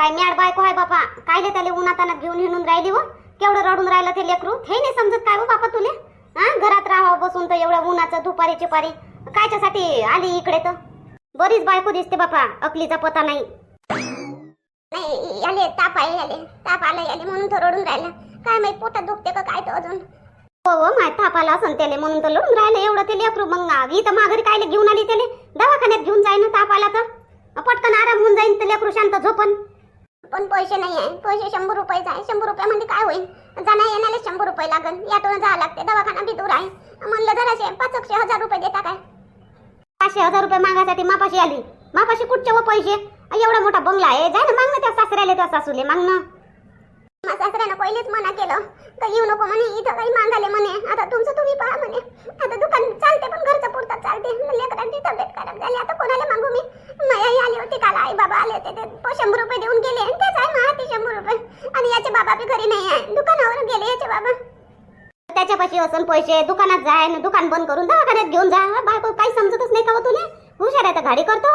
काय मॅड बायको आहे बापा. कायले त्याला उन्हातानात घेऊन हिंडून राहिली व केवढं रडून राहिलं ते लेकरू? हे नाही समजत काय हो बापा तुले? हा? घरात राहावं बसून तर एवढ्या उन्हाचं दुपारी चिपारी. कायच्यासाठी आली इकडे तर? बरीच बायको दिसते बापा. अकलीचा पता नाही. नाही याले ताप आहे याले. ताप आला याले. म्हणून तो रडून राहिला. काय माहीत पोटात दुखते का काय तो अजून. हो हो माय ताप आला असं त्याले. म्हणून तर लढून राहिलं एवढं ते लेकरू. मग इथं माघारी कायले घेऊन आली त्याले? दवाखान्यात घेऊन जाईन ताप आला तर? पटकन आराम होऊन जाईन तर लेकरू शांत झोपन. पण पैसे नाही आहे. पैसे शंभर रुपयाचे आहे. शंभर रुपयामध्ये म्हणजे काय होईल? जाण्या येण्याला शंभर रुपये लागल यातून जावं लागते. दवाखाना बी दूर आहे. म्हणलं जराशे पाच एकशे हजार रुपये देता काय? पाचशे हजार रुपये मागायसाठी मापाशी आली. मापाशी कुठचे व पैसे? एवढा मोठा बंगला आहे. जाय ना माग ना त्या सासऱ्याला त्या सासूले. मागणं सासऱ्यानं पहिलेच मना केलं. तर येऊ नको म्हणे इथं काही मागाले म्हणे. आता तुमचं तुम्ही पहा म्हणे. आता दुकान चालते पण घरचं पुरतात चालते. लेकरांची तब्येत खराब झाली. आता कोणाला मागू मी? आई आली होती काल. आई बाबा आले होते. ते शंभर रुपये देऊन गेले. तेच आहे महाती शंभर रुपये. आणि याचे बाबा बी घरी नाही आहे. दुकानावर गेले याचे बाबा. त्याच्यापाशी असून पैसे. दुकानात जाय ना दुकान बंद करून दवाखान्यात घेऊन जा. बायको काही समजतच नाही का हो तुला? हुशार आहे तर गाडी करतो.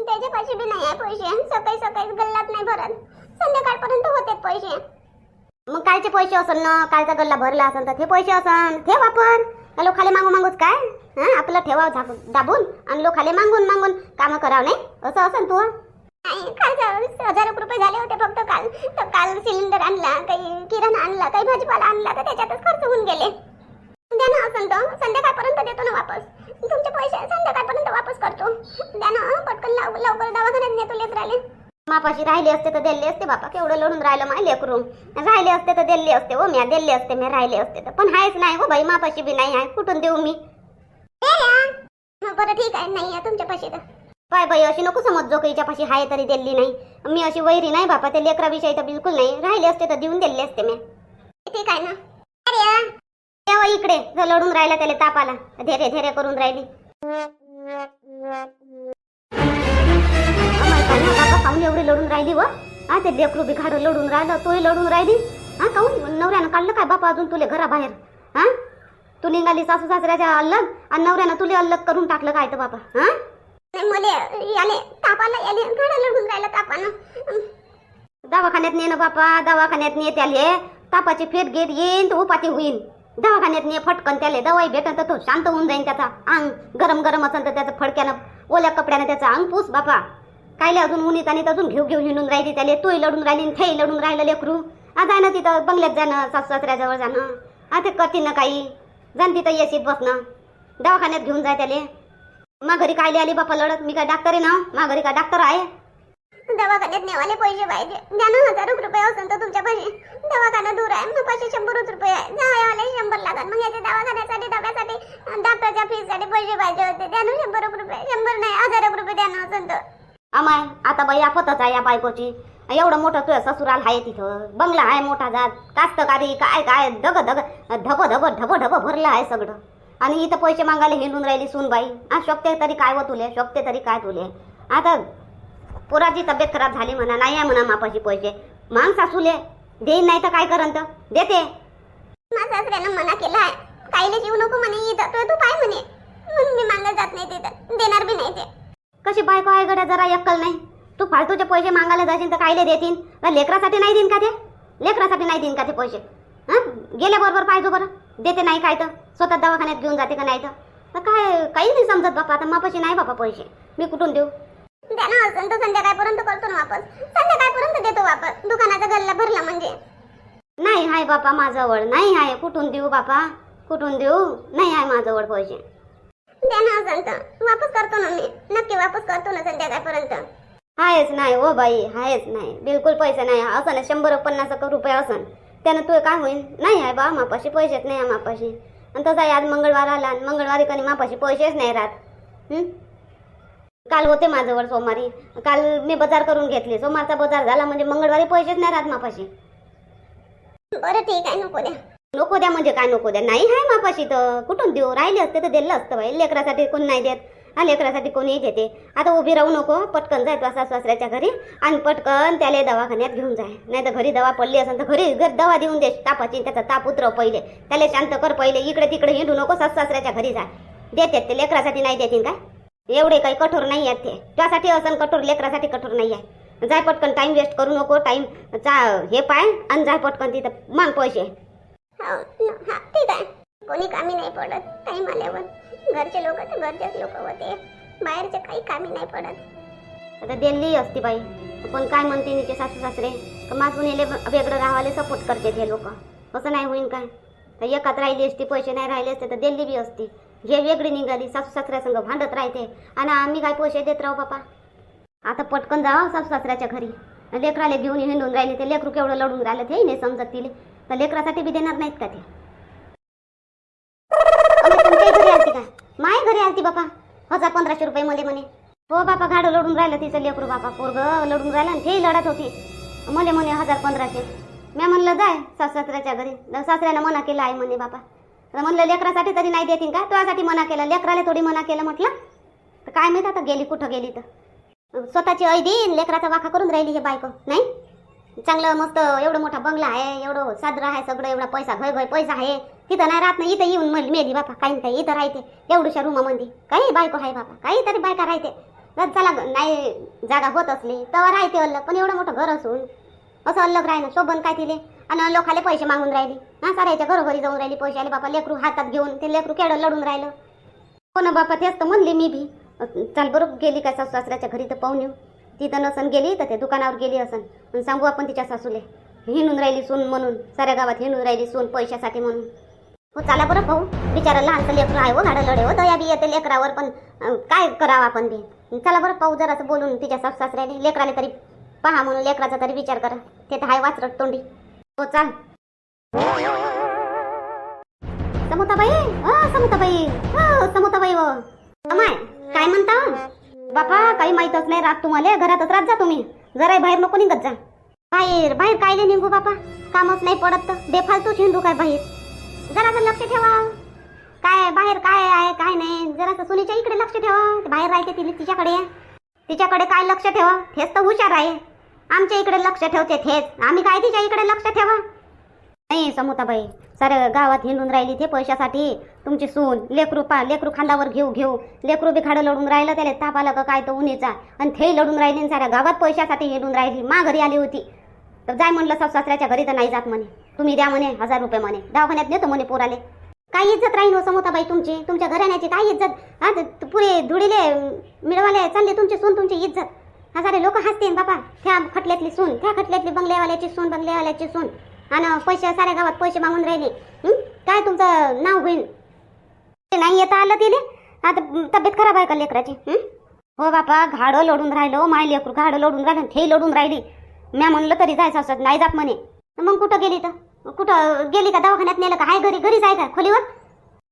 त्याच्यापाशी बी नाही आहे पैसे. सकाळी सकाळी गल्लात नाही भरत. संध्याकाळपर्यंत होते पैसे. मग कालचे पैसे असन ना कालचा गल्ला भरला असेल तर ते पैसे असन. ठेव आपण. का खाली मागू मागूच काय? हा? आपलं ठेवा दाबून आणि लोकाले मागून मागून कामं करावं नाही? असं असन तू? हजार रुपये झाले होते फक्त काल. तर काल सिलेंडर आणला काही किराणा आणला काही भाजीपाला आणला तर त्याच्यातच खर्च होऊन गेले. द्या ना तर. संध्याकाळपर्यंत देतो ना वापस. तुमचे पैसे संध्याकाळपर्यंत वापस करतो. द्या ना पटकन लव- लवकर दवाखान्यात नेतो लेकराले. मापाशी राहिले असते तर दिले असते बापा. केवढं लढून राहिलं माय लेकरू. राहिले असते तर दिले असते हो म्या दिले असते मी राहिले असते तर. पण आहेच नाही हो बाई मापाशी बी नाही आहे कुठून देऊ मी? बरं ठीक आहे. नाही आहे तुमच्या पाशी तर. पाय बाई अशी नको समज जो काही पाशी आहे तरी दिल्ली नाही. मी अशी वैरी नाही बापा ते लेकराविषयी तर बिलकुल नाही. राहिले असते तर देऊन दिले असते मी ठीक आहे ना. अरे तेव्हा इकडे. जो लढून राहिला त्याला ताप आला धैर्य करून राहिली. काय ना बाबा काऊन एवढी लढून राहिली व? हा ते लेकरू बिघाड लढून राहिलं तोही लढून राहिली? हा काऊन नवऱ्यानं काढलं काय बापा अजून तुले घराबाहेर? हा तू निघाली सासू सासऱ्याच्या अल्लग आणि नवऱ्यानं तुले अल्लग करून टाकलं काय तर बापा? हा मले याले तापाला याले घडा लढून राहिला तापानं. दवाखान्यात ने ना बापा दवाखान्यात ने त्याले. तापाची फेट घेत येईन तर उपाती होईन. दवाखान्यात ने फटकन त्याले दवाई भेटन तर तो शांत होऊन जाईन त्याचा अंग. गरम गरम असेल तर त्याचं फडक्यानं ओल्या कपड्यानं त्याचं अंग पूस बापा. कायले अजून उन्हीत आणि अजून घेऊ घेऊ हिंडून राहिली त्याले तोही लढून राहिली आणि थेही लढून राहिलं लेकरू. आ जाणं ना तिथं बंगल्यात जाणं सासू सासऱ्याजवळ जाणं. आ ते करतील ना काही. जाण तिथं येशीत बसणं. दवाखान्यात घेऊन जाय त्याले. मा घरी कायले आली बापा लढत? मी काय डॉक्टर आहे ना? मा घरी काय डॉक्टर आहे? दवाखान्यात नेवाले पैसे पाहिजे. द्या ना हजार रुपये असेल तर तुमच्या पैसे दवाखाना दूर आहे. मग पैसे शंभरच रुपये आहे. शंभर लागत मग याच्या दवाखान्यासाठी डब्यासाठी डॉक्टरच्या फीसाठी पैसे पाहिजे होते. द्या ना शंभर रुपये. शंभर नाही हजार रुपये द्या ना असेल तर. आमाय आता बाई आपतच आहे या बायकोची. एवढं मोठं तुझं ससुराल आहे तिथं. बंगला आहे मोठा जात. कास्तकारी काय काय धग धग धब धब ढब ढब भरलं आहे सगळं. आणि इथं पैसे मागायला हिंडून राहिली सूनबाई आ शोभते तरी काय व तुले? शोभते तरी काय तुले? आता पोराची तब्येत खराब झाली म्हणा नाही आहे म्हणा मापाशी पैसे. मांग सासूले देईन नाही तर काय करन तर देते. माझ्या सासऱ्यानं मना केला आहे. काहीले जीव नको म्हणे इथं. तू काय म्हणे. म्हणून मी मागत जात नाही तिथं. देणार बी नाही ते. कशी बायको आहे गड्या जरा अक्कल नाही. तू फालतूचे पैसे मागायला जाशील तर कायले देतीन? तर लेकरासाठी नाही देईन का ते? लेकरासाठी नाही देईन का ते पैसे? हां? गेल्याबरोबर पाहिजे बरं. देते नाही काय तर? स्वतः दवाखान्यात घेऊन जाते का नाही तर? तर काय काही नाही समजत बापा. आता मापाशी नाही बापा पैसे. मी कुठून देऊ? द्या ना असेल तर संध्याकाळपर्यंत करतो ना वापस. संध्याकाळपर्यंत देतो वापस. दुकानाचा गल्ला भरला म्हणजे. नाही आहे बापा माझ्याजवळ. नाही आहे कुठून देऊ बापा? कुठून देऊ? नाही आहे माझ्याजवळ पैसे. द्या ना वापस करतो ना मी. नक्की वापस करतो ना संध्याकाळपर्यंत. आहेच नाही ओ बाई आहेच नाही. बिलकुल पैसे नाही. असं ना शंभर पन्नास एक रुपये असन त्यानं तू काय होईल नाही आहे बा मापाशी पैसेच नाही आहे मापाशी. आणि तसं आज मंगळवार आला आणि मंगळवारी कधी मापाशी पैसेच नाही राहत. हं? काल होते माझ्यावर सोमवारी. काल मी बाजार करून घेतले. सोमवारचा बाजार झाला म्हणजे मंगळवारी पैसेच नाही राहत मापाशी. बरं ठीक आहे. नको द्या. नको द्या म्हणजे काय नको द्या? नाही आहे मापाशी तर. कुठून देऊ? राहिले असते तर दिलं असतं बाई. लेकरासाठी कोण नाही देत. हा लेकरासाठी कोणी देते आता उभी राहू नको. पटकन जाय तसा सासऱ्याच्या घरी आणि पटकन त्याला दवाखान्यात घेऊन जाय. नाही तर घरी दवा पडली असेल तर घरी घर दवा देऊन दे. तापाची त्याचा ताप उतरव पहिले. त्याला शांत कर पहिले. इकडे तिकडे हिंडू नको. सास सासऱ्याच्या घरी जाय देतात ते. लेकरासाठी नाही देतील काय? एवढे काही कठोर नाही आहेत ते. त्यासाठी असं कठोर लेकरासाठी कठोर नाही आहे. जाय पटकन. टाइम वेस्ट करू नको. टाइम चा हे पाय आणि जाय पटकन तिथं. माग पैसे. हो हा ठीक आहे. कोणी कामी नाही पडत टाईम आल्यावर. घरचे लोक तर घरचेच लोक होते. बाहेरचे काही कामी नाही पडत. आता दिल्ली असती बाई. पण काय म्हणते निचे सासू सासरे? का मासून येले वेगळं राहायला सपोर्ट करते हे लोक. असं नाही होईन काय? तर एकात राहिली असती पैसे नाही राहिले असते तर दिल्ली बी असती. हे वेगळी निघाली सासू सासऱ्यासंग भांडत राहते. आणि आम्ही काय पैसे देत राहू बापा? आता पटकन जावा सासू सासऱ्याच्या घरी. लेकराला घेऊन हिंडून राहिले ते लेकरू केवढं लढून राहिलं ते नाही समजत तिले. तर लेकरासाठी बी देणार नाहीत का ते? तुमच्याही घरी आलती का? माय घरी आलती बापा. हो हजार पंधराशे रुपये मध्ये म्हणे. हो बापा गाडं लढून राहिलं तिचं लेकरू बापा. पोरग लढून राहिलं आणि तेही लढत होती. मले म्हणे हजार पंधराशे. मी म्हणलं जाय सासऱ्याच्या घरी. सासऱ्यानं मना केलं आहे म्हणे बापा. तर म्हणलं लेकरासाठी तरी नाही देतील का? तुझ्यासाठी मना केलं. लेकराला थोडी मना केलं म्हटलं. तर काय माहिती आता गेली कुठं गेली तर. स्वतःची ऐदी लेकराचा वाखा करून राहिली हे बायको. नाही? चांगलं मस्त एवढं मोठा बंगला आहे एवढं साजरा आहे सगळं एवढा पैसा घय घय पैसा आहे. तिथं नाही राहत नाही इथं येऊन मग मेली बापा काही नाही काही इथं राहते. एवढ्याशा रूमामध्ये. काही बायको आहे बापा काही तरी बायका राहते. चला नाही जागा होत असली तेव्हा राहते अल्लग पण एवढं मोठं घर असून असं अल्लग राहिलं शोभन काय तिले? आणि लोकाले पैसे मागून राहिली. ना सारायच्या घरोघरी जाऊन राहिली पैसे आले बापा लेकरू हातात घेऊन ते लेकरू केडं लढून राहिलं. हो ना बापा तेच तर म्हणली मी बी. चाल बरोबर गेली काय सासऱ्याच्या घरी तर पाहून येऊ. तिथं नसन गेली तर ते दुकानावर गेली असन. सांगू आपण तिच्या सासूले. हिंडून राहिली सून म्हणून. साऱ्या गावात हिंडून राहिली सून पैशासाठी म्हणून. हो चला बरं भाऊ. बिचारा लहानचं लेकरं आहे हो झाडं लढे हो. दया बी येते लेकरावर पण काय करावं आपण बी? चला बरं पाहू जरासं बोलून तिच्या सासू सासऱ्याने लेकराला तरी पहा म्हणून लेकराचा तरी विचार करा. ते तर आहे वाचरट तोंडी. हो चाल. समोताबाई? हो समोताबाई. हो समोताबाई हो. काय म्हणता? बापा काही माहीतच नाही रात तुम्हाला घरातच राहत जा तुम्ही. जरा बाहेर नको निघत जा. बाहेर बाहेर कायले निघू बापा? कामच नाही पडत तर. बेफालतू हिंडू काय बाहेर? जरासं लक्ष ठेवा. काय बाहेर काय आहे काय नाही? जरासं सुनीच्या इकडे लक्ष ठेवा. ते बाहेर राहते तिने तिच्याकडे. तिच्याकडे काय लक्ष ठेवा? हेच तर हुशार आहे. आमच्या इकडे लक्ष ठेवते हेच आम्ही काय तिच्या इकडे लक्ष ठेवा? नाही समोताबाई. सर गावात हिंडून राहिली ते पैशासाठी. तुमची सून लेकरू पा लेकरू खांदावर घेऊ घेऊ. लेकरू बिखाडं लढून राहिलं त्याला ताप आला का काय तर उन्हीचा. आणि ते लढून राहिली साऱ्या गावात पैशासाठी हिंडून राहिली. मा घरी आली होती. तर जाय म्हणलं सासू सासऱ्याच्या घरी तर नाही जात म्हणे. तुम्ही द्या म्हणे हजार रुपये म्हणे. दवाखान्यात नेतो म्हणे पोराले. काय इज्जत राहील हो समोताबाई तुमची? तुमच्या घराण्याची काय इज्जत? आज पुरे धुडीले मिळवाले चालले तुमची सून तुमची इज्जत. हजारे लोक हसते बापा. त्या खटल्यातली सून त्या खटल्यातली बंगल्यावाल्याची सून बंगल्यावाल्याची सून. आणि पैसे साऱ्या गावात पैसे मागून राहिले. काय तुमचं नाव होईल नाही येता आलं तिले? आता तब्येत खराब आहे का लेकराची? हो? बापा घाडं लोडून राहिलो माय लेकरू घाडं लोडून राहिलं हे लोडून राहिली. म्या म्हणलं तरी जायचं असत नाही जात म्हणे. मग कुठं गेली तर? कुठं गेली का दवाखान्यात नेलं का? हाय घरी घरीच आहे का खोलीवर?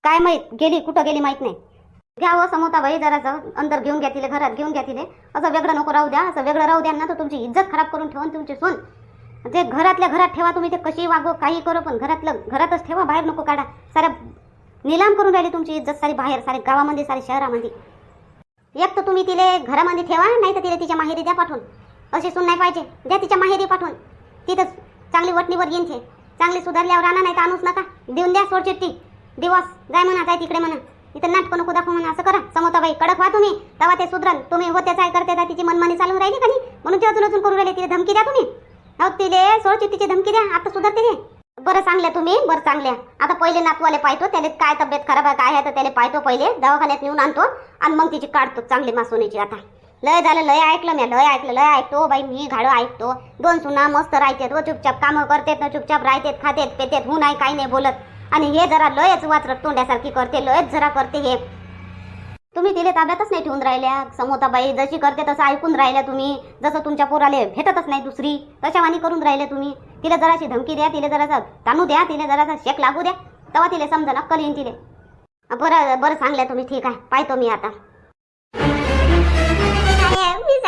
काय माहीत गेली कुठं गेली माहीत नाही. घ्यावं समोता बाई जरासं अंदर घेऊन घ्या तिले घरात घेऊन घ्या तिले. असं वेगळं नको राहू द्या असं वेगळं राहू द्या ना तर तुमची इज्जत खराब करून ठेवून तुमची सून. जे घरातल्या घरात ठेवा तुम्ही ते कशी वागो काही करो पण घरातलं घरातच ठेवा बाहेर नको काढा. साऱ्या निलाम करून राहिली तुमची इज्जत सारी बाहेर सारे गावामध्ये सारे शहरामध्ये. एक तर तुम्ही तिले घरामध्ये ठेवा नाही तर तिला तिच्या माहेरी द्या पाठवून. अशी सून नाही पाहिजे. द्या तिच्या माहेरी पाठवून. तिथंच चांगली वटणीवर येईन ते. चांगली सुधारल्यावर आणा नाही तर आणूच नका. देऊन द्या सोडचिट्टी दिवस जाय म्हणा जाय तिकडे म्हणा. इथं नाटकं नको दाखव म्हणा असं करा. समोताबाई कडक व्हा तुम्ही. तेव्हा ते सुधरल तुम्ही होत्याच आहे करते तिची मनमानी चालून राहिली का नाही? म्हणून ते अजून अजून करून राहिले. तिला धमकी द्या तुम्ही. अहो तिले सोड चिठ्ठीची धमकी द्या. आता सुधारते ते बरं चांगल्या तुम्ही बरं चांगल्या आता पहिले नातवाले पाहतो त्याला काय तब्येत खराब आहे काय आहे तर त्याला पाहतो पहिले. दवाखान्यात नेऊन आणतो आणि मग तिची काढतो चांगली मासोनीची आता. लय झालं लय ऐकलं मी लय ऐकलं लय ऐकतो हो बाई मी घाडं ऐकतो. दोन सुना मस्त राहतात व हो, चुपचाप कामं करतात ना चुपचाप राहतात खातात पेतात हू हो नाही काही नाही बोलत. आणि हे जरा लयच वाचरत तोंड्यासारखी करते लयच जरा करते हे. तुम्ही तिले ताब्यातच नाही ठेवून राहिल्या. समोताबाई जशी करते तसं ऐकून राहिल्या तुम्ही. जसं तुमच्या पोराले भेटतच नाही दुसरी तशावानी करून राहिले तुम्ही. तिला जराशी धमकी द्या तिला जरासा ताणू द्या तिला जरासा शेक लागू द्या. तेव्हा तिला समजा नक्कल येईन तिले. बरं बरं सांगल्या तुम्ही ठीक आहे. पाहतो मी आता.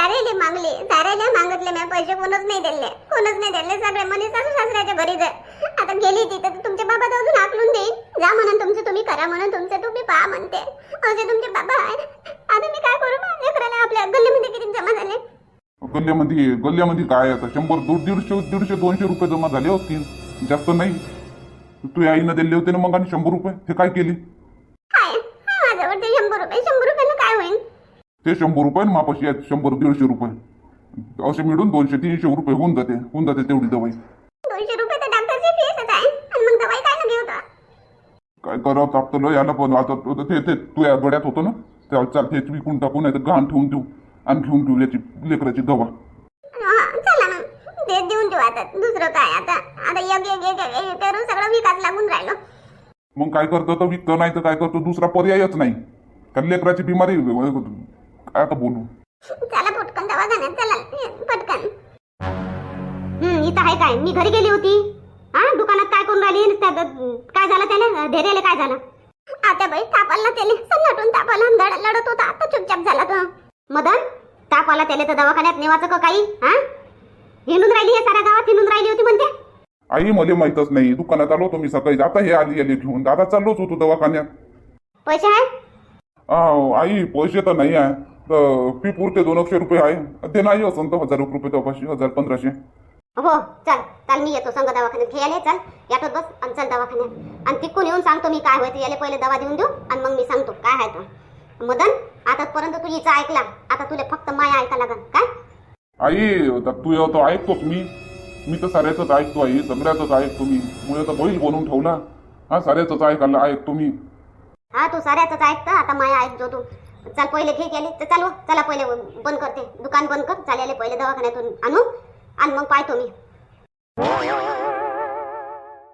सारेले मागले. साऱ्याला मागितले मी. पैसे कोणच नाही दिले. कोणच नाही दिले. सगळे म्हणे सासू सासऱ्याच्या घरी जा. आता गेली तिथं तर तुमचे बाबा तर अजून आकलून देईन. जा म्हणून तुमचं तुम्ही करा म्हणून तुमचं तुम्ही पहा म्हणते. असे तुमचे बाबा आहे आता मी काय करू? लेकराला आपल्या गल्लीमध्ये किती जमा झाले? गल्ल्यामध्ये गल्ल्यामध्ये काय आता? शंभर दीड दीडशे दीडशे दोनशे रुपये जमा झाले असतील जास्त नाही. तू आईनं दिले होते ना मग आणि शंभर रुपये? हे काय केले? शंभर रुपये शंभर ते शंभर रुपये आणि मापाशी आहेत शंभर दीडशे रुपये. असे मिळून दोनशे तीनशे रुपये होऊन जाते होऊन जाते तेवढी दवाई. दोनशे रुपये तर डॉक्टरची फीसच आहे आणि मग दवाई काय घेऊ करावं तापतलं याला पण आता तो- ते ते या गड्यात होतं ना त्या चाल तेच विकून टाकून नाही तर गहाण ठेवून देऊ आणि घेऊन देऊ याची लेकराची दवा. चला ते देऊन देऊ आता. दुसरं काय? आता आता एक एक एक एक एक करून सगळं विकास लागून राहिलो. मग काय करतो तर विकतो नाही तर काय करतो? दुसरा पर्यायच नाही. कारण लेकराची बिमारी काय आता बोलू? चला पटकन दवाखान्यात चला. पटकन. हम्म इथं आहे काय? मी घरी गेली होती. हा दुकानात काय करून राहिली? काय झालं त्याला? धैर्याला काय झालं? आता बाई तापाला त्याने सन्नाटून तापाला लढ लढत होता. आता चुपचाप झाला तो. मदन ताप आला त्याला तर दवाखान्यात नेवाचं का काही? हा? हिंडून राहिली हे साऱ्या गावात? हिंडून राहिली होती म्हणते? आई मला माहीतच नाही. दुकानात आलो होतो मी सकाळी. आता हे आली आली घेऊन. दादा चाललोच होतो दवाखान्यात. पैसे आहे आई पैसे तर नाही आहे. तर फी पुरते दोन एकशे रुपये आहे. ते नाही असं तर हजार रुपये तपासशे हजार पंधराशे. हो चल चल मी येतो. संग दवाखान्यात घ्यायला चल. याटोत बस आणि चल दवाखान्यात. आणि तिकून येऊन सांगतो मी काय होतं याला पहिले दवा देऊन देऊ आणि मग मी सांगतो काय आहे तर मदन आतापर्यंत तू हिचा ऐकला. आता तुला फक्त माया ऐका लागल काय? आई तू येतो ऐकतोच मी. मी तर साऱ्याचंच ऐकतो आई. सगळ्याचंच ऐकतो मी. मुळे तर बैल बनवून ठेवला. हा साऱ्याचंच ऐकायला ऐकतो मी. हा तू साऱ्याच ऐकतं. आता माया ऐकतो तू. चल पहिले घे केले तर चालू हो. चला पहिले बंद करते. दुकान बंद कर. चालेल पहिले दवाखान्यातून आणू. आणि मग पाहतो मी.